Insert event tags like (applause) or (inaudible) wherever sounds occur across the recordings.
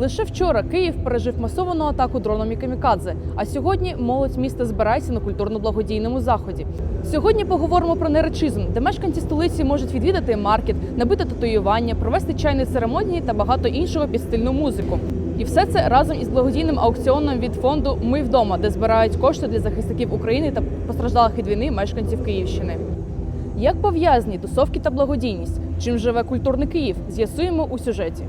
Лише вчора Київ пережив масовану атаку дроном і камікадзе. А сьогодні молодь міста збирається на культурно-благодійному заході. Сьогодні поговоримо про неречизм, де мешканці столиці можуть відвідати маркет, набити татуювання, провести чайні церемонії та багато іншого під стильну музику. І все це разом із благодійним аукціоном від фонду Ми вдома, де збирають кошти для захисників України та постраждалих від війни мешканців Київщини. Як пов'язані тусовки та благодійність? Чим живе культурний Київ? З'ясуємо у сюжеті.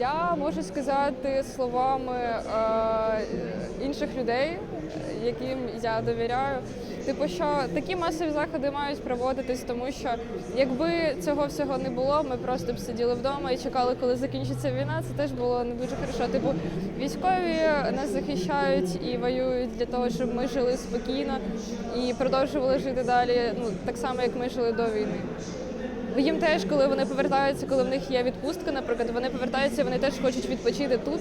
Я можу сказати словами е, інших людей, яким я довіряю. Типу, що такі масові заходи мають проводитись, тому що якби цього всього не було, ми просто б сиділи вдома і чекали, коли закінчиться війна. Це теж було не дуже хорошо. Типу, військові нас захищають і воюють для того, щоб ми жили спокійно і продовжували жити далі, ну так само, як ми жили до війни. Їм теж, коли вони повертаються, коли в них є відпустка, наприклад, вони повертаються, вони теж хочуть відпочити тут,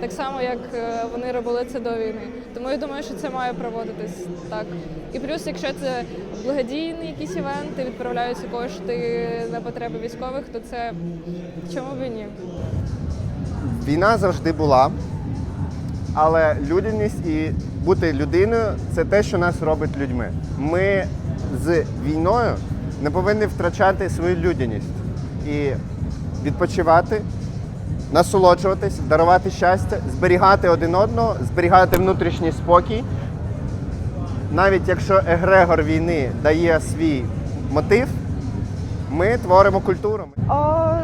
так само як е, вони робили це до війни. Тому я думаю, що це має проводитись так. І плюс, якщо це благодійні якісь івенти, відправляються кошти на потреби військових, то це чому б ні? Війна завжди була, але людяність і бути людиною це те, що нас робить людьми. Ми з війною не повинні втрачати свою людяність і відпочивати, насолоджуватись, дарувати щастя, зберігати один одного, зберігати внутрішній спокій. Навіть якщо егрегор війни дає свій мотив, ми творимо культуру. А,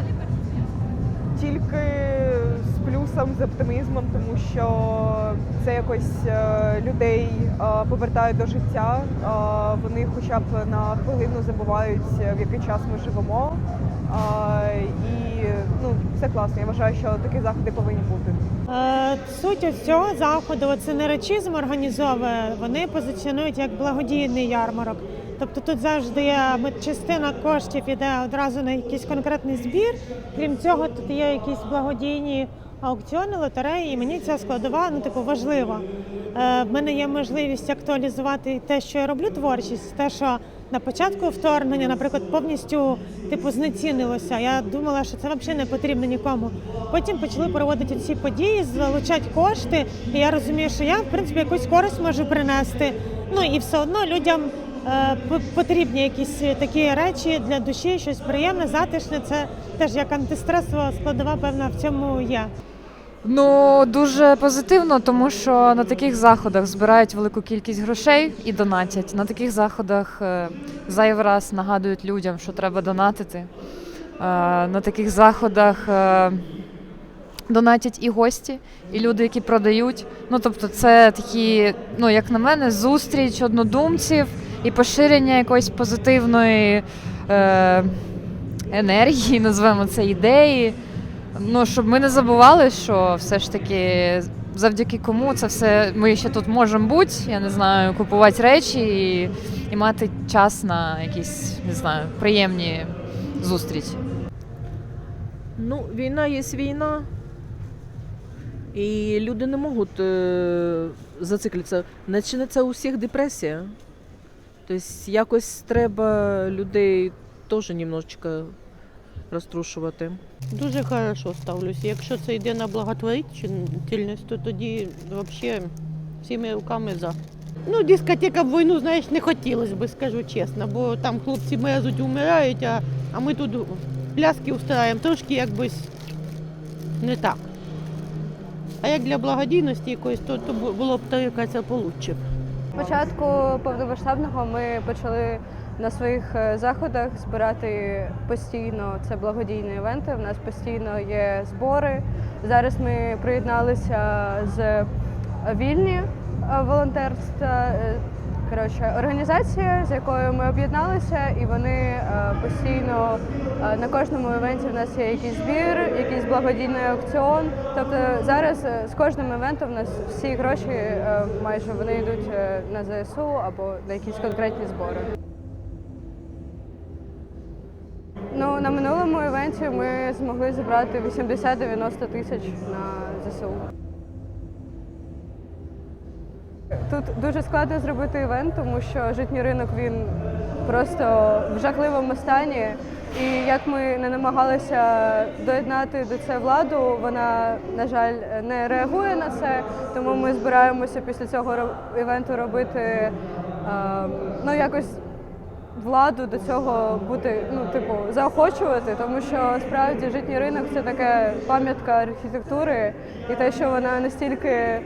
тільки плюсом, з оптимізмом, тому що це якось е, людей е, повертає до життя. Е, вони хоча б на хвилину забувають, в який час ми живемо. І ну, це класно. Я вважаю, що такі заходи повинні бути. Суть цього заходу це не речизм організовує. Вони позиціонують як благодійний ярмарок. Тобто тут завжди є частина коштів іде одразу на якийсь конкретний збір. Крім цього, тут є якісь благодійні аукціони, лотереї, і мені ця складова ну типу важлива. Е, В мене є можливість актуалізувати те, що я роблю творчість, те, що на початку вторгнення, наприклад, повністю типу знецінилося. Я думала, що це взагалі не потрібно нікому. Потім почали проводити ці події, залучати кошти, і я розумію, що я в принципі якусь користь можу принести. Ну і все одно людям е, потрібні якісь такі речі для душі, щось приємне, затишне. Це теж як антистресова складова, певна в цьому є. Ну дуже позитивно, тому що на таких заходах збирають велику кількість грошей і донатять. На таких заходах е, зайвий раз нагадують людям, що треба донатити. Е, На таких заходах е, донатять і гості, і люди, які продають. Ну тобто, це такі, ну як на мене, зустріч однодумців і поширення якоїсь позитивної енергії, (laughs) назвемо це ідеї. Ну, щоб ми не забували, що все ж таки завдяки кому це все ми ще тут можемо бути, я не знаю, купувати речі і, і мати час на якісь, не знаю, приємні зустрічі. Ну, війна є війна, і люди не можуть е, зациклитися. Почнеться у всіх депресія. Тобто якось треба людей теж немножечко розтрушувати. Дуже хорошо ставлюся. Якщо це йде на благотворительність, то тоді взагалі всіми руками за. Ну, дискотека в війну, знаєш, не хотілося би, скажу чесно, бо там хлопці мерзуть, умирають, а, а ми тут пляски устраємо трошки якось не так. А як для благодійності якоїсь, то, то було б то якась получше. Початку повномасштабного ми почали на своїх е, заходах збирати постійно це благодійні івенти. У нас постійно є збори. Зараз ми приєдналися з вільні е, волонтерства. е, Коротше, організація, з якою ми об'єдналися, і вони постійно на кожному івенті в нас є якийсь збір, якийсь благодійний аукціон. Тобто зараз з кожним івентом у нас всі гроші майже вони йдуть на ЗСУ або на якісь конкретні збори. Ну, на минулому івенті ми змогли зібрати 80-90 тисяч на ЗСУ. Тут дуже складно зробити івент, тому що житній ринок він просто в жахливому стані. І як ми не намагалися доєднати до це владу, вона, на жаль, не реагує на це. Тому ми збираємося після цього івенту робити е, ну, якось владу до цього бути, ну, типу, заохочувати, тому що справді житній ринок це така пам'ятка архітектури, і те, що вона настільки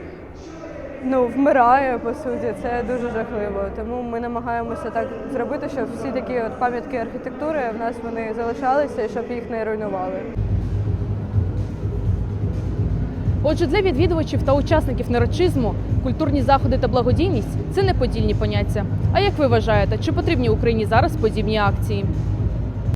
ну, вмирає, по суті, це дуже жахливо. Тому ми намагаємося так зробити, щоб всі такі от пам'ятки архітектури в нас вони залишалися щоб їх не руйнували. Отже, для відвідувачів та учасників нерочизму культурні заходи та благодійність це не подільні поняття. А як ви вважаєте, чи потрібні Україні зараз подібні акції?